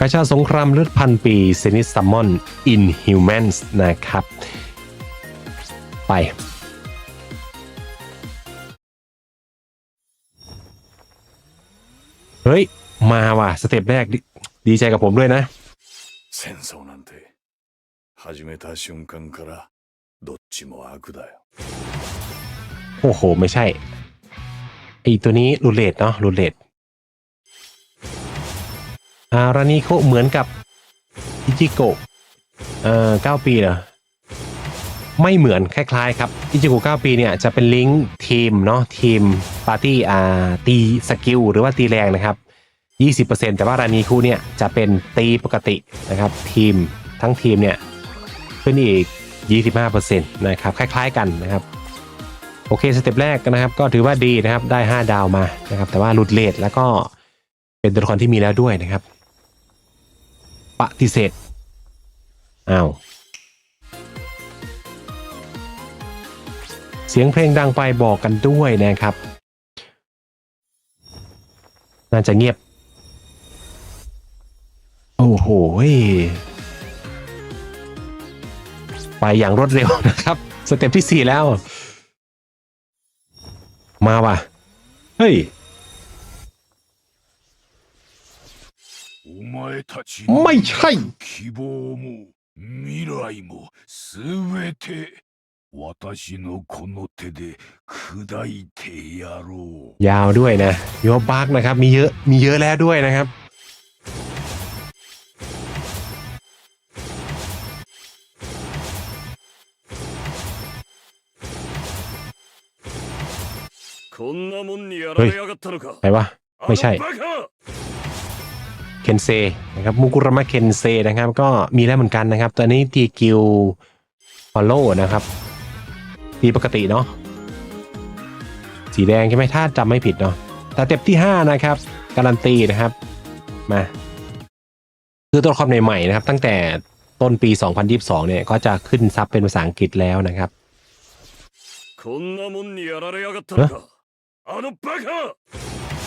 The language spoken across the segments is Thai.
กาชาสงครามเลือดพันปีเซนิสซัมมอนอินฮิวแมนส์นะครับ ไป เฮ้ย มาว่ะ สเต็ปแรกดดีใจกับผมด้วยนะ 戦争なんて始めた瞬間からどっちも悪だよ โอ้โห ไม่ใช่ไอตัวนี้รูเลตเนาะรูเลต อารานิโคเหมือนกับอิจิโกะเอ่อเก้าปีเหรอไม่เหมือนคล้ายๆครับอิจิโกะเก้าปีเนี่ยจะเป็นลิงก์ทีมเนาะทีมปาร์ตี้อ่าตีสกิลหรือว่าตีแรงนะครับ 20%แต่ว่ารานีคูเนี่ยจะเป็นตีปกตินะครับทีมทั้งทีมเนี่ยขึ้นอีก 25%นะครับคล้าย ๆกันนะครับโอเคสเต็ปแรกนะครับก็ถือว่าดีนะครับได้ 5 ดาวมานะครับแต่ว่าหลุดเลทแล้วก็เป็นตัวละครที่มีแล้วด้วยนะครับ ปฏิเสธอ้าวเสียงเพลงดังไปบอกกันด้วยนะครับ น่าจะเงียบ โอ้โหไปอย่างรวดเร็วนะครับ สเต็ปที่ 4 แล้ว มาว่ะ เฮ้ย ไม่ใช่ 希望も未来もすべて私のこの手で砕いてやろう ยาวด้วยนะโยบักนะครับ มีเยอะ มีเยอะแล้วด้วยนะครับ こんなもんにやられやがったのか ไหนวะ ไม่ใช่ あのバカ เคนเซนะครับมุกุระมะเคนเซนะครับ ก็มีแล้วเหมือนกันนะครับตอนนี้ตีกิวฟอลโล่นะครับตีปกติเนาะสีแดงใช่ไหมถ้าจำไม่ผิดเนาะแต่เต็ปที่ 5 นะครับ การันตีนะครับมาคือตัวละครใหม่ๆนะครับ ตั้งแต่ต้นปี 2022 เนี่ย ก็จะขึ้นซับเป็นภาษาอังกฤษแล้วนะครับ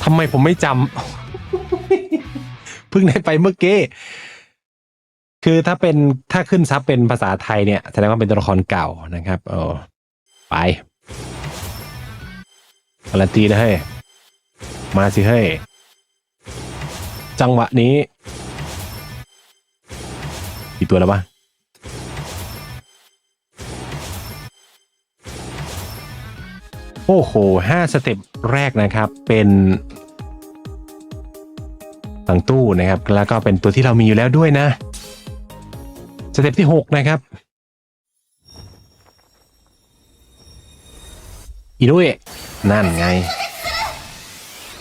ทำไมผมไม่จำ เพิ่งได้ไปเมื่อกี้คือถ้าเป็นถ้าขึ้นซับเป็นภาษาไทยเนี่ยแสดงว่าเป็นตัวละครเก่านะครับเออไปการันตีนะเฮ้ยมาสิเฮ้ยจังหวะนี้กี่ตัวแล้ววะโอ้โหห้าสเต็ปแรกนะครับ เป็น ตังตู้นะครับ แล้วก็เป็นตัวที่เรามีอยู่แล้วด้วยนะ สเต็ปที่ 6 นะครับ อีนุเอะนั่นไง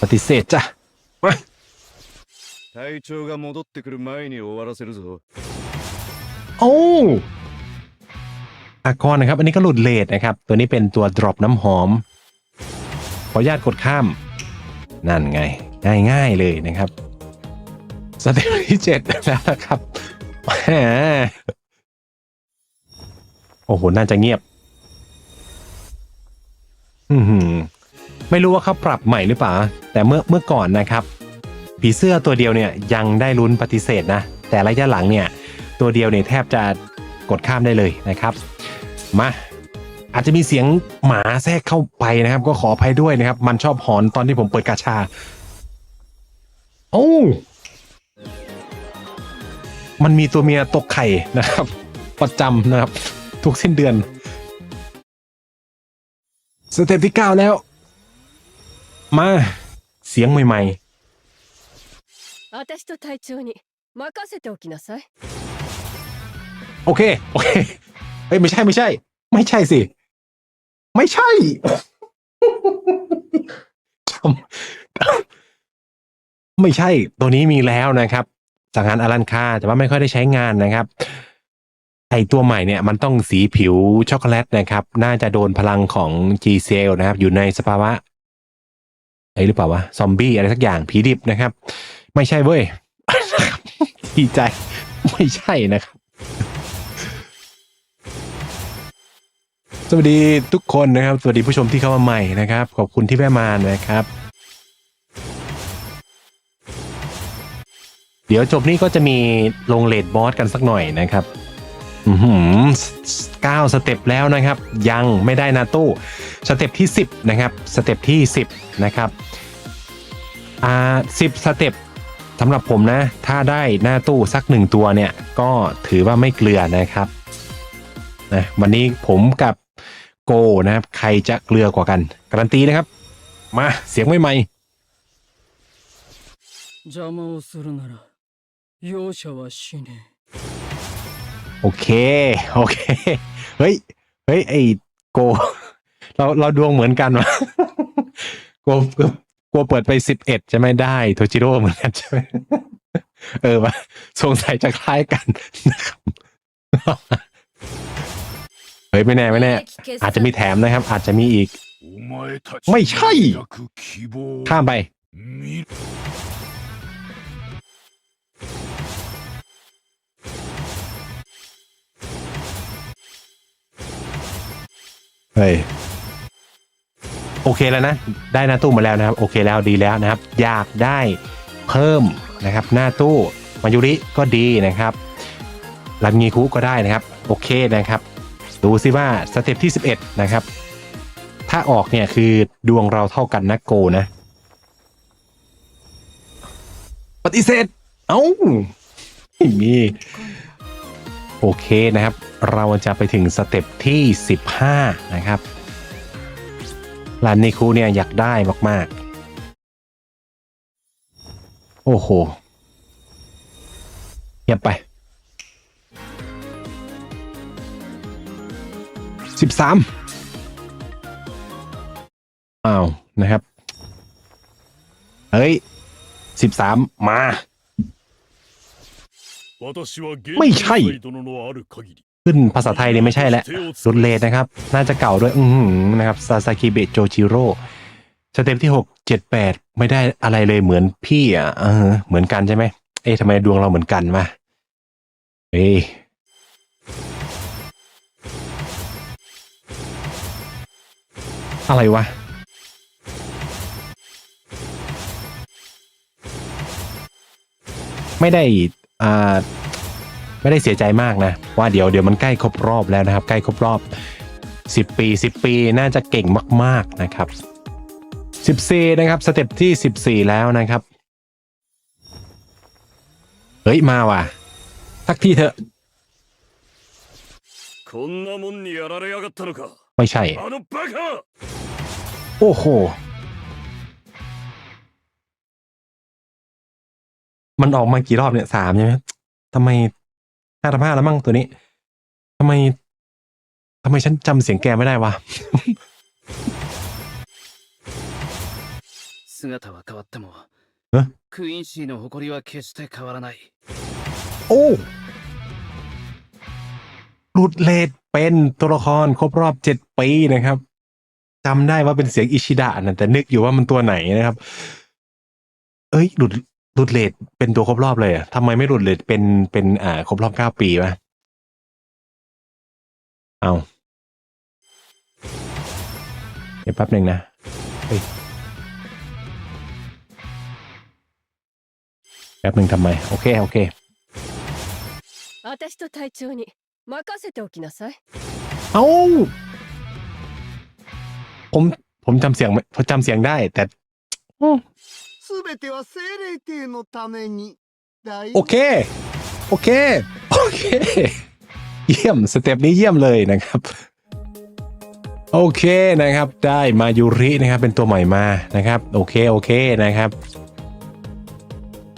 ปฏิเสธจ้ะมา 隊長が戻ってくる前に終わらせるぞ โอ้อากรนะครับ อันนี้ก็หลุดเลทนะครับ ตัวนี้เป็นตัว drop น้ำหอม ขออนุญาตกดข้าม นั่นไง ง่ายๆเลยนะครับ สเต็ปที่เจ็ดแล้วนะครับแหมโอ้โห น่าจะเงียบ อือหือไม่รู้ว่าเขาปรับใหม่หรือเปล่า แต่เมื่อเมื่อก่อนนะครับ ผีเสื้อตัวเดียวเนี่ยยังได้ลุ้นปฏิเสธนะ แต่ระยะหลังเนี่ย ตัวเดียวเนี่ยแทบจะกดข้ามได้เลยนะครับ มาอาจจะมีเสียงหมาแทรกเข้าไปนะครับ ก็ขออภัยด้วยนะครับ มันชอบหอนตอนที่ผมเปิดกาชา โอ้ มันมีตัวเมียตกไข่นะครับ ประจำนะครับ ทุกสิ้นเดือน สเต็ปที่ 9 แล้ว มาเสียงใหม่ 私と隊長に任せておきなさい ๆ โอเค โอเค เอ้ย ไม่ใช่ไม่ใช่ ไม่ใช่สิ ไม่ใช่ จำไม่ใช่ ตัวนี้มีแล้วนะครับ จากงานอารันคาแต่ว่าไม่ค่อยได้ใช้งานนะครับ ไอตัวใหม่เนี่ยมันต้องสีผิวช็อกโกแลตนะครับ น่าจะโดนพลังของ G c e l นะครับ อยู่ในสภาวะไอหรือเปล่าวะ ซอมบี้อะไรสักอย่างผีดิบนะครับ ไม่ใช่เว้ยดีใจ ไม่ใช่นะครับ สวัสดีทุกคนนะครับ สวัสดีผู้ชมที่เข้ามาใหม่นะครับ ขอบคุณที่แวะมานะครับ เดี๋ยวจบนี้ก็จะมีลงเลดบอสกันสักหน่อยนะครับ อือหือเก้าสเต็ปแล้วนะครับ ยังไม่ได้นาตู้สเต็ปที่ 10 นะครับ สเต็ปที่ 10 นะครับ อ่าสิบสเต็ปสำหรับผมนะ ถ้าได้หน้าตู้สักหนึ่งตัวเนี่ย ก็ถือว่าไม่เกลือนะครับนะวันนี้ผมกับโกนะครับ ใครจะเกลือกว่ากัน การันตีนะครับ มาเสียงไม่ใหม่ 邪魔をするなら 容赦はしねえ โอเค โอเค เฮ้ย เฮ้ย ไอโก เราเราดวงเหมือนกันวะ โกโกโกเปิดไปสิบเอ็ดจะไม่ได้โทจิโร่เหมือนกันใช่ไหม เออวะสงสัยจะคล้ายกันนะครับ เฮ้ย ไม่แน่ ไม่แน่ อาจจะมีแถมนะครับ อาจจะมีอีก お前たちไม่ใช่ 抱く希望を ข้ามไป เฮ้ยโอเคแล้วนะ ได้หน้าตู้มาแล้วนะครับ โอเคแล้วดีแล้วนะครับ อยากได้เพิ่มนะครับ หน้าตู้มายุริก็ดีนะครับรันงีคุก็ได้นะครับ โอเคนะครับ ดูซิว่าสเต็ปที่ 11 นะครับ ถ้าออกเนี่ยคือดวงเราเท่ากันนะโกนะ ปฏิเสธ เอ้าไม่มี โอเคนะครับ เราจะไปถึงสเต็ปที่ 15 นะครับลานนิคูเนี่ยอยากได้มากๆ โอ้โหเงียบไป 13อ้าวนะครับ เฮ้ย 13 มา ไม่ใช่ ขึ้นภาษาไทยเนี่ยไม่ใช่แล้วรุนเลนนะครับ น่าจะเก่าด้วย อือหือนะครับซาซากิเบะโจจิโร่สเต็ปที่หกเจ็ดแปดไม่ได้อะไรเลยเหมือนพี่อะเออเหมือนกันใช่ไหมเอ๊ะทำไมดวงเราเหมือนกันมาเอ้ยอะไรวะไม่ได้อ่า ไม่ได้เสียใจมากนะ ว่าเดี๋ยวเดี๋ยวมันใกล้ครบรอบแล้วนะครับ ใกล้ครบรอบ 10 ปี 10 ปีน่าจะเก่งมาก ๆนะครับ14นะครับสเต็ปที่ 14 แล้วนะครับเฮ้ยมาว่ะทักที่เถอะไม่ใช่โอ้โห มันออกมากี่รอบเนี่ยสามใช่ไหมทำไมห้าทับห้าแล้วมั้งตัวนี้ ทำไม ทำไมฉันจำเสียงแกไม่ได้วะโอ้หลุดเลดเป็นตัวละครครบรอบเจ็ดปีนะครับจำได้ว่าเป็นเสียงอิชิดะนะแต่นึกอยู่ว่ามันตัวไหนนะครับ เอ้ยหลุด หลุดเลดเป็นตัวครบรอบเลยอะทำไมไม่หลุดเลดเป็นเป็นอ่า ครบรอบเก้าปีวะเอาเดี๋ยวแป๊บหนึ่งนะเฮ้ยแป๊บหนึ่งทำไม โอเค โอเค 私と隊長に任せておきなさい เอ้า ผมผมจำเสียงไม่ผมจำเสียงได้ แต่อืม すべては精霊帝のために。大 โอเค โอเค โอเค เยี่ยม สเต็ปนี้เยี่ยมเลยนะครับ โอเคนะครับ ได้มายูรินะครับ เป็นตัวใหม่มานะครับ โอเค โอเคนะครับ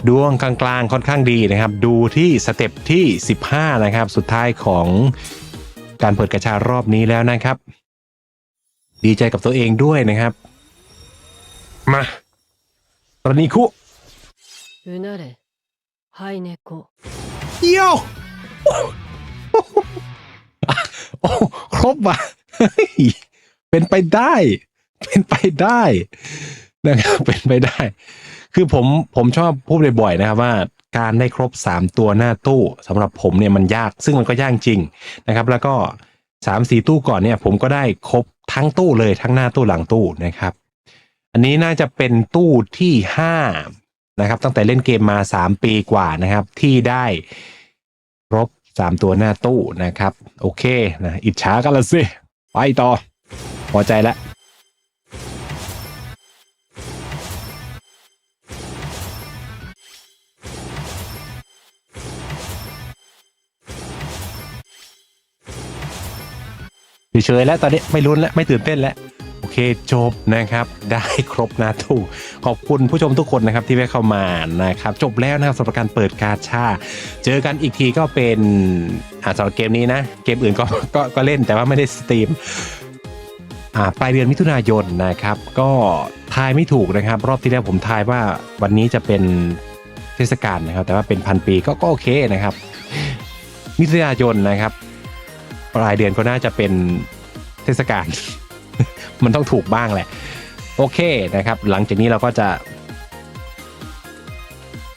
ดวงกลางๆค่อนข้างดีนะครับ ดูที่สเต็ปที่ 15 นะครับ สุดท้ายของการเปิดกระชารอบนี้แล้วนะครับ ดีใจกับตัวเองด้วยนะครับ มา ตอนนี้คุ うなれハイネコ เยี่ยว โอ้ครบว่ะเฮ้ยเป็นไปได้ เป็นไปได้นะครับเป็นไปได้ คือผมผมชอบพูดบ่อยๆนะครับว่าการได้ครบสามตัวหน้าตู้สำหรับผมเนี่ยมันยาก ซึ่งมันก็ยากจริงนะครับ แล้วก็สามสี่ตู้ก่อนเนี่ย ผมก็ได้ครบทั้งตู้เลยทั้งหน้าตู้หลังตู้นะครับ อันนี้น่าจะเป็นตู้ที่ห้านะครับ ตั้งแต่เล่นเกมมา3ปีกว่านะครับ ที่ได้ครบ3ตัวหน้าตู้นะครับ โอเคนะอิจฉากันละสิ ไปต่อ พอใจแล้วเฉยๆแล้วตอนนี้ไม่ลุ้นแล้ว ไม่ตื่นเต้นแล้ว เคจบนะครับ ได้ครบนะถูก ขอบคุณผู้ชมทุกคนนะครับที่แวะเข้ามานะครับ จบแล้วนะครับสำหรับการเปิดกาชา เจอกันอีกทีก็เป็นอ่าสำหรับเกมนี้นะ เกมอื่นก็ก็ก็เล่นแต่ว่าไม่ได้สตรีมอ่าปลายเดือนมิถุนายนนะครับ ก็ทายไม่ถูกนะครับ รอบที่แล้วผมทายว่าวันนี้จะเป็นเทศกาลนะครับ แต่ว่าเป็นพันปีก็ก็โอเคนะครับ มิถุนายนนะครับ ปลายเดือนก็น่าจะเป็นเทศกาล มันต้องถูกบ้างแหละ โอเคนะครับ หลังจากนี้เราก็จะ